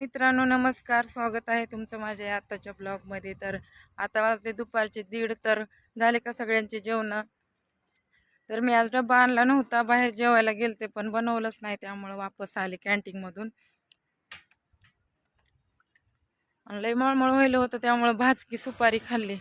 मित्रांनो नमस्कार. स्वागत आहे तुमचं माझ्या या आत्ताच्या ब्लॉगमध्ये. तर आता वाजले दुपारचे दीड. तर झाले का सगळ्यांचे जेवणं? तर मी आज डबा आणला नव्हता. बाहेर जेवायला गेलते पण बनवलंच नाही. त्यामुळं वापस आले कॅन्टीनमधून. आणि लय मळमळ व्हायलं होतं. त्यामुळं भाजकी सुपारी खाल्ली.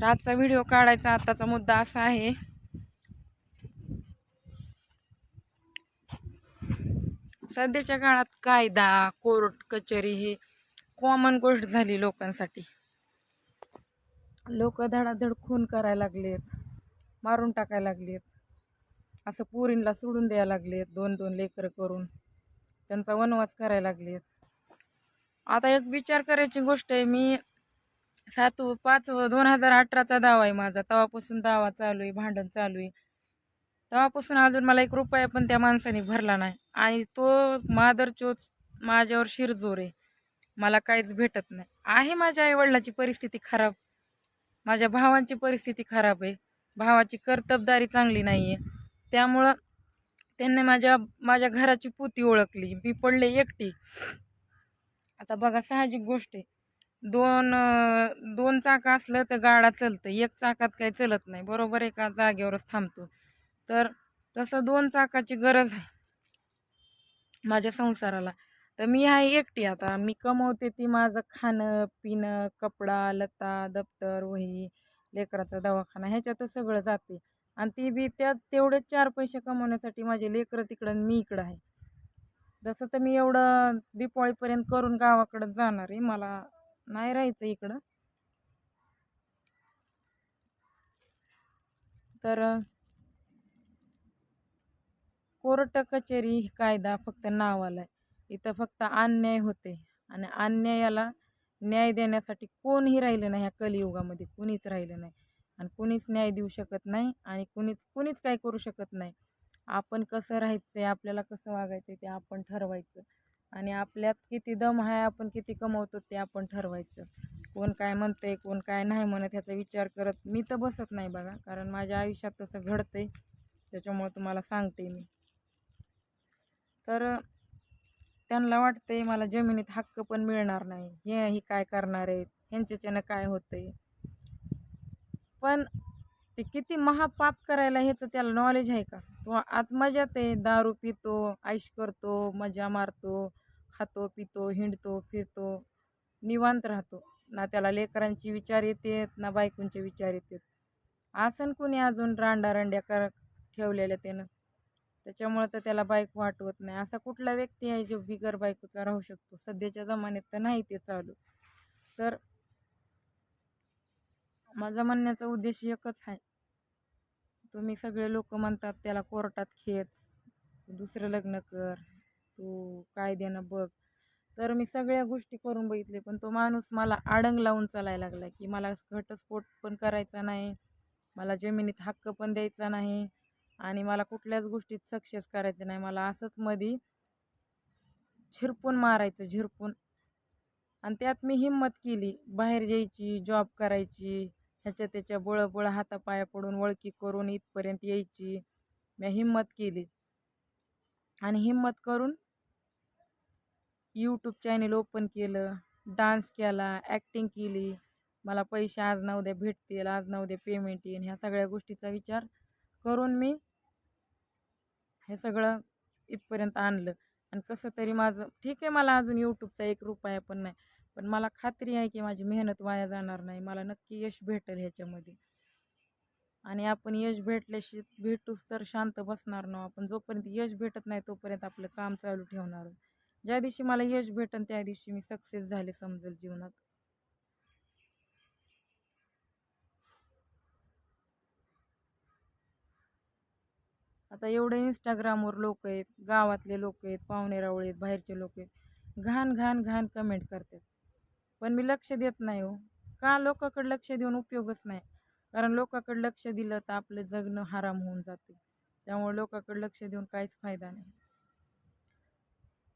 तर आजचा व्हिडिओ काढायचा आताचा मुद्दा असा आहे. सध्याच्या काळात कायदा कोर्ट कचेरी ही कॉमन गोष्ट झाली लोकांसाठी. लोक धडाधड खून करायला लागलेत मारून टाकायला लागलेत. असं पोरींला सोडून द्यायला लागलेत दोन दोन लेकरं करून. त्यांचा वनवास करायला लागलेत. आता एक विचार करायची गोष्ट आहे मी सात पाच दोन हजार अठराचा दावा आहे माझा. तेव्हापासून दावा चालू आहे भांडण चालू आहे. तेव्हापासून अजून मला एक रुपया पण त्या माणसाने भरला नाही. आणि तो मादर चोच माझ्यावर शिरजोर आहे. मला काहीच भेटत नाही. आहे माझ्या आईवडिलाची परिस्थिती खराब. माझ्या भावांची परिस्थिती खराब आहे. भावाची कर्तबदारी चांगली नाही आहे त्यामुळं त्यांनी माझ्या माझ्या घराची पुती ओळखली. मी पडले एकटी. आता बघा साहजिक गोष्ट आहे. दोन दोन चाकं असलं तर गाडा चालतं. एक चाकात काही चलत नाही. बरोबर एका जागेवरच थांबतो. तर तसं दोन चाकाची गरज आहे. माझ्या संसाराला. तर मी आहे एकटी आता. मी कमवते ती माझं खाणं पिणं कपडा लता दप्तर वही लेकराचा दवाखाना. ह्याच्यातच सगळं जाते. आणि ती बी त्यात तेवढेच चार पैसे कमवण्यासाठी माझे लेकरं तिकडं आणि मी इकडं आहे. जसं तर मी एवढं दीपावळीपर्यंत करून गावाकडं जाणार आहे. मला नाही राहायचं इकडं. तर कोर्ट कचेरी कायदा फक्त नावाला आहे. इथं फक्त अन्याय होते आणि अन्यायाला न्याय देण्यासाठी कोणीही राहिलं नाही ह्या कलियुगामध्ये कुणीच राहिलं नाही. आणि कुणीच न्याय देऊ शकत नाही आणि कुणीच कुणीच काय करू शकत नाही. आपण कसं राहायचं आहे आपल्याला कसं वागायचं आहे ते आपण ठरवायचं. आणि आपल्यात किती दम आहे आपण किती कमवतो ते आपण ठरवायचं. कोण काय म्हणतंय कोण काय नाही म्हणत ह्याचा विचार करत मी तर बसत नाही बघा. कारण माझ्या आयुष्यात तसं घडतं आहे त्याच्यामुळे तुम्हाला सांगते मी. तर त्यांना वाटते मला जमिनीत हक्क पण मिळणार नाही. हे ही काय करणार आहेत? ह्यांच्याच्यानं काय होतंय? पण ते किती महापाप करायला ह्याचं त्याला नॉलेज आहे का? तो आत मजात आहे. दारू पितो ऐश करतो मजा मारतो. खातो पितो हिंडतो फिरतो निवांत राहतो. ना त्याला लेकरांची विचार येतात ना बायकोंचे विचार येतात. आसन कोणी अजून रांडारांड्या कर ठेवलेल्या त्यानं. त्याच्यामुळं तर त्याला बायको वाटवत नाही. असा कुठला व्यक्ती आहे जो बिगर बायकोचा राहू शकतो? सध्याच्या जमान्यात तर नाही ते चालू. तर माझा म्हणण्याचा उद्देश एकच आहे. तुम्ही सगळे लोक म्हणतात त्याला कोर्टात खेच. दुसरं लग्न कर. तू कायद्यानं बघ. तर मी सगळ्या गोष्टी करून बघितले पण तो माणूस मला आडंग लावून चालायला लागला की मला घटस्फोट पण करायचा नाही मला जमिनीत हक्क पण द्यायचा नाही आणि मला कुठल्याच गोष्टीत सक्सेस करायचं नाही. मला असंच मधी झिरपून मारायचं झिरपून. आणि त्यात मी हिंमत केली बाहेर जायची जॉब करायची ह्याच्या त्याच्या बळबळ हातापाया पडून वळकी करून इथपर्यंत यायची. मी हिंमत केली. आणि हिम्मत करून यूट्यूब चॅनेल ओपन केलं डान्स केला ॲक्टिंग केली. मला पैसे आज ना उद्या भेटतील आज ना उद्या पेमेंट येईल ह्या सगळ्या गोष्टीचा विचार करून मी हे सगळं इथपर्यंत आणलं. आणि कसं तरी माझं ठीक आहे मला अजून यूट्यूबचा एक रुपया पण नाही पण मला खात्री आहे की माझी मेहनत वाया जाणार नाही. मला नक्की यश भेटेल ह्याच्यामध्ये. आणि आपण यश भेटल्याशी भेटूच तर शांत बसणार ना हो आपण. जोपर्यंत यश भेटत नाही तोपर्यंत आपलं काम चालू ठेवणार. ज्या दिवशी मला यश भेटन त्या दिवशी मी सक्सेस झाले समजेल जीवनात. आता एवढे इंस्टाग्रामवर लोक आहेत गावातले लोक आहेत पाहुणे रावळे आहेत बाहेरचे लोक आहेत. घाण घाण घाण कमेंट करतात. पण मी लक्ष देत नाही हो. का लोकांकडे लक्ष देऊन उपयोगच नाही? कारण लोकांकडे लक्ष दिलं तर आपलं जगणं हराम होऊन जाते. त्यामुळे लोकांकडे लक्ष देऊन काहीच फायदा नाही.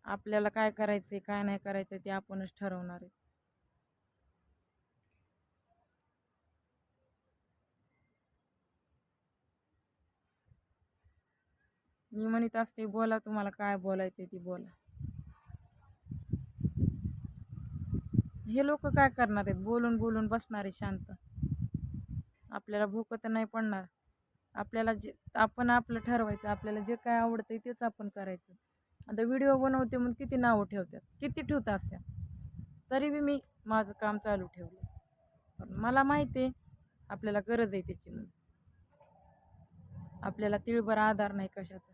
आपल्याला काय करायचं आहे काय नाही करायचं ते आपणच ठरवणार आहे. मी म्हणत असते बोला तुम्हाला काय बोलायचं ती बोला. हे लोक काय करणार आहेत? बोलून बोलून बसणार आहे शांत. आपल्याला भूक तर नाही पडणार. आपल्याला जे आपण आपलं ठरवायचं आपल्याला जे काय आवडतं तेच आपण करायचं. आता व्हिडिओ बनवते म्हणून किती नावं ठेवतात किती ठेवता असतात तरी बी मी माझं काम चालू ठेवलं. पण मला माहिती आहे आपल्याला गरज आहे त्याची म्हणून. आपल्याला तिळभर आधार नाही कशाचा.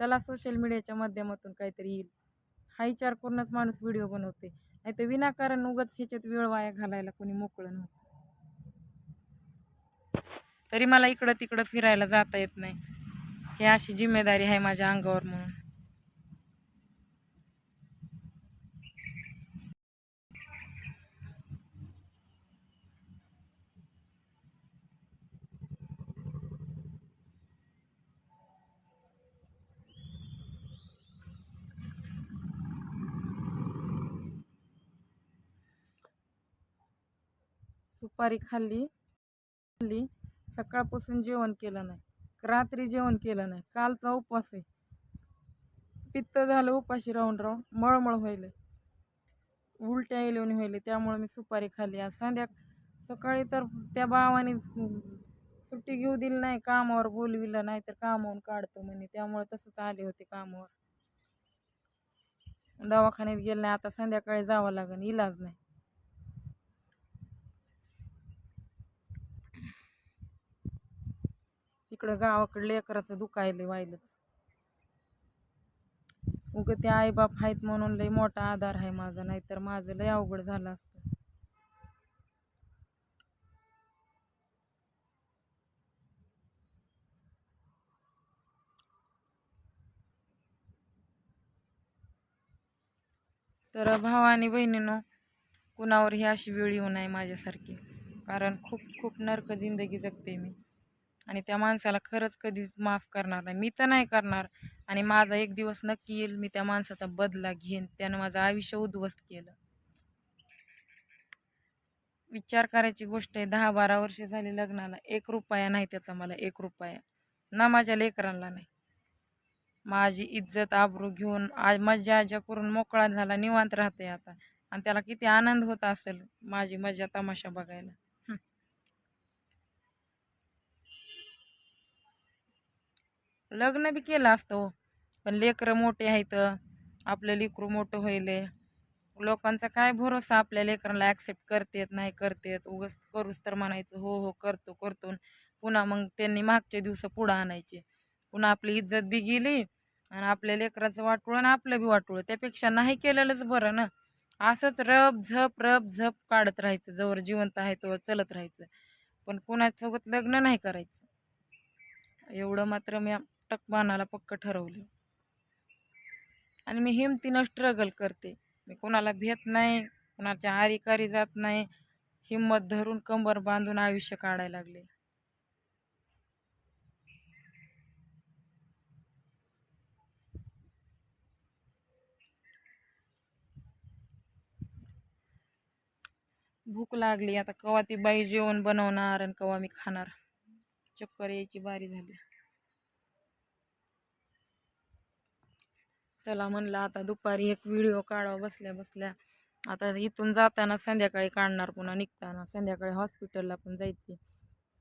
चला सोशल मीडियाच्या माध्यमातून काहीतरी येईल. हा विचार करूनच माणूस व्हिडिओ बनवते नाही तर विनाकारण उगाच ह्याच्यात वेळ वाया घालायला कोणी मोकळं नव्हतं. तरी मला इकडं तिकडं फिरायला जाता येत नाही. हे अशी जिम्मेदारी आहे माझ्या अंगावर म्हणून. सुपारी खाल्ली. खाल्ली. सकाळपासून जेवण केलं नाही. रात्री जेवण केलं नाही. कालचा उपवास आहे. पित्त झालं उपाशी राहून राहून मळमळ व्हायलं उलट्या येऊन व्हायले त्यामुळे मी सुपारी खाल्ली. आज संध्या सकाळी तर त्या भावाने सुट्टी घेऊ दिली नाही कामावर बोलविलं नाही तर कामावून काढतो म्हणे. त्यामुळे तसंच आले होते कामावर. दवाखान्यात गेलं नाही. आता संध्याकाळी जावं लागेल. इलाज नाही. इकडं गावाकडं लेकराचं दुखायलं व्हायलंच. उगं ते आईबाप आहेत म्हणून लय मोठा आधार आहे माझा नाहीतर माझं लय अवघड झालं असतं. तर भाव आणि बहिणीनो कुणावर ही अशी वेळ येऊ नये माझ्यासारखी कारण खूप खूप नरक जिंदगी जगते मी. आणि त्या माणसाला खरंच कधीच माफ करणार नाही. मी तर नाही करणार आणि माझा एक दिवस नक्की येईल मी त्या माणसाचा बदला घेईन. त्यानं माझं आयुष्य उद्ध्वस्त केलं. विचार करायची गोष्ट आहे दहा बारा वर्ष झाली लग्नाला. एक रुपया नाही त्याचा मला एक रुपया. ना माझ्या लेकरांना नाही. माझी इज्जत आबरू घेऊन आज मज्जा आजा करून मोकळा झाला निवांत राहते आता. आणि त्याला किती आनंद होत असेल माझी मजा तमाशा बघायला हं. लग्न बी केलं असतं हो. पण लेकरं मोठे आहेत आपलं लेकरू मोठं होईल. लोकांचा काय भरोसा आपल्या लेकरांना ॲक्सेप्ट करतेत नाही करतेत? उगस करूच तर म्हणायचं हो हो करतो करतो. पुन्हा मग त्यांनी मागच्या दिवस पुढं आणायचे. पुन्हा आपली इज्जत बी गेली आणि आपल्या लेकराचं वाटोळं आणि आपलं बी वाटोळं. त्यापेक्षा नाही केलेलंच बरं ना. असंच रब झप रब झप काढत राहायचं. जवळ जिवंत आहे तोवर चलत राहायचं. पण कोणासोबत लग्न नाही करायचं. एवढं मात्र मी टकमानाला पक्क ठरवलं. आणि मी हिमतीनं स्ट्रगल करते. मी कोणाला भेट नाही कोणाच्या आरीकारी जात नाही हिंमत धरून कंबर बांधून आयुष्य काढायला लागले. भूक लागली. आता कवा ती बाई जेवण बनवणार आणि कवा मी खाणार? चक्कर यायची बारी झाली. त्याला म्हणलं आता दुपारी एक व्हिडिओ काढावा बसल्या बसल्या. आता इथून जाताना संध्याकाळी काढणार पुन्हा निघताना संध्याकाळी हॉस्पिटलला पण जायचे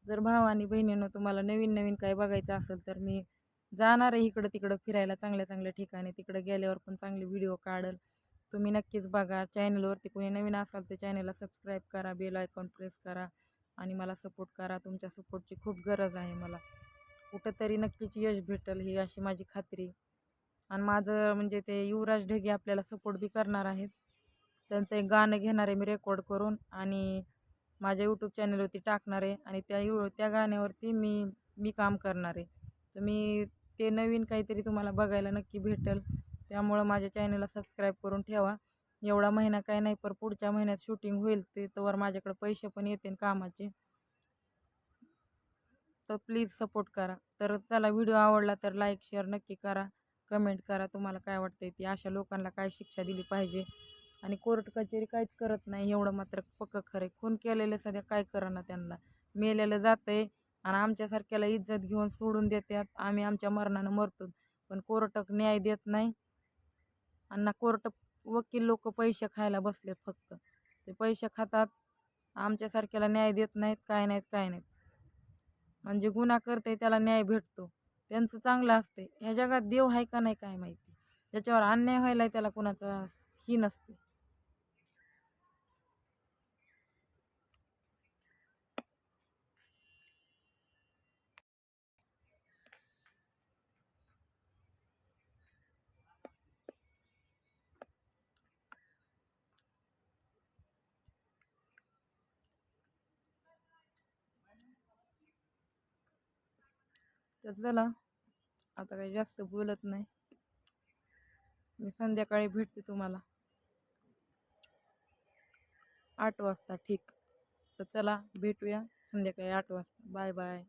जर भाव आणि बहिणीनं तुम्हाला नवीन नवीन काही बघायचं असेल तर मी जाणार आहे इकडं तिकडं फिरायला चांगल्या चांगल्या ठिकाणी. तिकडं गेल्यावर पण चांगले व्हिडिओ काढल. तुम्ही नक्कीच बघा. चॅनलवरती कोणी नवीन असाल तर चॅनलला सबस्क्राईब करा बेल आयकॉन प्रेस करा आणि मला सपोर्ट करा. तुमच्या सपोर्टची खूप गरज आहे मला. कुठंतरी नक्कीच यश भेटेल ही अशी माझी खात्री. आणि माझं म्हणजे ते युवराज ढगे आपल्याला सपोर्ट बी करणार आहेत. त्यांचं एक गाणं घेणार आहे मी रेकॉर्ड करून आणि माझ्या यूट्यूब चॅनलवरती टाकणार आहे आणि त्या यू त्या गाण्यावरती मी मी काम करणार आहे. तर मी ते नवीन काहीतरी तुम्हाला बघायला नक्की भेटेल. त्यामुळं माझ्या चॅनलला सबस्क्राईब करून ठेवा. एवढा महिना काय नाही पण पुढच्या महिन्यात शूटिंग होईल ते तर माझ्याकडे पैसे पण येतील कामाचे. तर प्लीज सपोर्ट करा. तर चला व्हिडिओ आवडला तर लाईक शेअर नक्की करा. कमेंट करा तुम्हाला काय वाटतंय ती. अशा लोकांना काय शिक्षा दिली पाहिजे? आणि कोर्ट कचेरी काहीच करत नाही एवढं मात्र पक्क खरं खून केलेलं सध्या काय ना त्यांना? मेलेलं जातंय आणि आमच्यासारख्याला इज्जत घेऊन सोडून देतात. आम्ही आमच्या मरणानं मरतो. पण कोर्ट न्याय देत नाही. आणि ना कोर्ट वकील लोक पैसे खायला बसलेत फक्त. ते पैसे खातात. आमच्यासारख्याला न्याय देत नाहीत काय नाहीत काय नाहीत. म्हणजे गुन्हा करते त्याला न्याय भेटतो. त्यांचं चांगलं असते ह्या जगात देव आहे का नाही काय माहिती. ज्याच्यावर अन्याय व्हायला त्याला कुणाचं ही नसते तर चला आता काही जास्त बोलत नाही. मी संध्याकाळी भेटते तुम्हाला. आठ वाजता ठीक. तर चला भेटूया संध्याकाळी आठ वाजता. Bye bye.